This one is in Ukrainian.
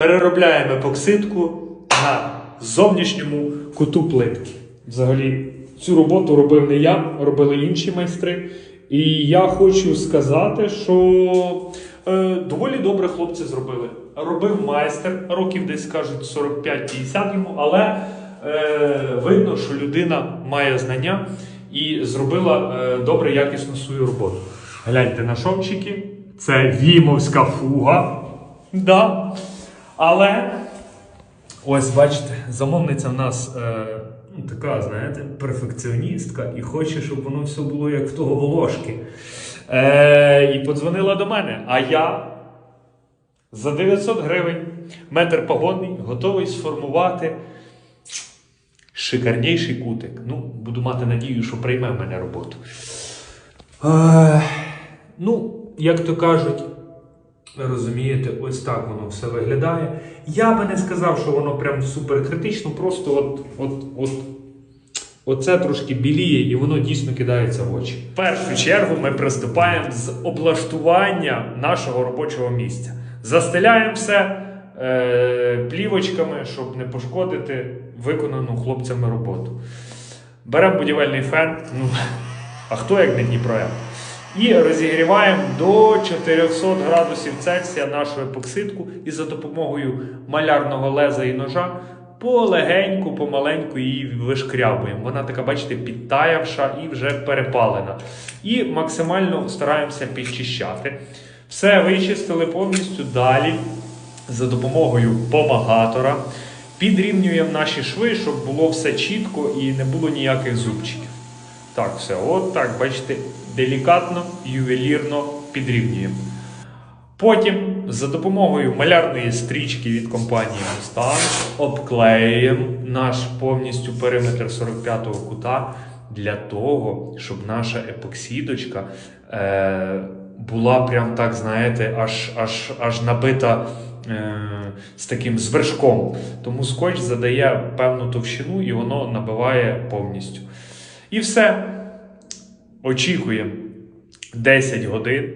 Переробляємо епоксидку на зовнішньому куту плитки. Взагалі, цю роботу робив не я, робили інші майстри. І я хочу сказати, що е, доволі добре хлопці зробили. Робив майстер, років десь кажуть 45-50 йому, але е, видно, що людина має знання і зробила е, добре, якісно свою роботу. Гляньте на шовчики. Це вімовська фуга. Да. Але ось бачите, замовниця в нас е, ну, така, знаєте, перфекціоністка і хоче, щоб воно все було як в того волошки. Е, і подзвонила до мене. А я за 900 гривень метр погодний готовий сформувати шикарніший кутик. Ну, буду мати надію, що прийме в мене роботу. Е, ну, як то кажуть, ви розумієте, ось так воно все виглядає. Я би не сказав, що воно прям супер критично, просто от, от, от, оце трошки біліє і воно дійсно кидається в очі. В першу чергу ми приступаємо з облаштування нашого робочого місця. Застеляємо все е, плівочками, щоб не пошкодити виконану хлопцями роботу. Беремо будівельний фен. Ну, а хто як не Дніпроект? І розігріваємо до 400 градусів Цельсія нашу епоксидку і за допомогою малярного леза і ножа полегеньку, помаленьку її вишкрябуємо. Вона така, бачите, підтаявша і вже перепалена. І максимально стараємося підчищати. Все вичистили повністю далі за допомогою помагатора. Підрівнюємо наші шви, щоб було все чітко і не було ніяких зубчиків. Так, все, от так, бачите, делікатно, ювелірно підрівнюємо. Потім за допомогою малярної стрічки від компанії Mustang обклеюємо наш повністю периметр 45-го кута для того, щоб наша епоксидочка е, була прям так, знаєте, аж, аж, аж набита е, з таким звершком. Тому скотч задає певну товщину і воно набиває повністю. І все. Очікуємо 10 годин.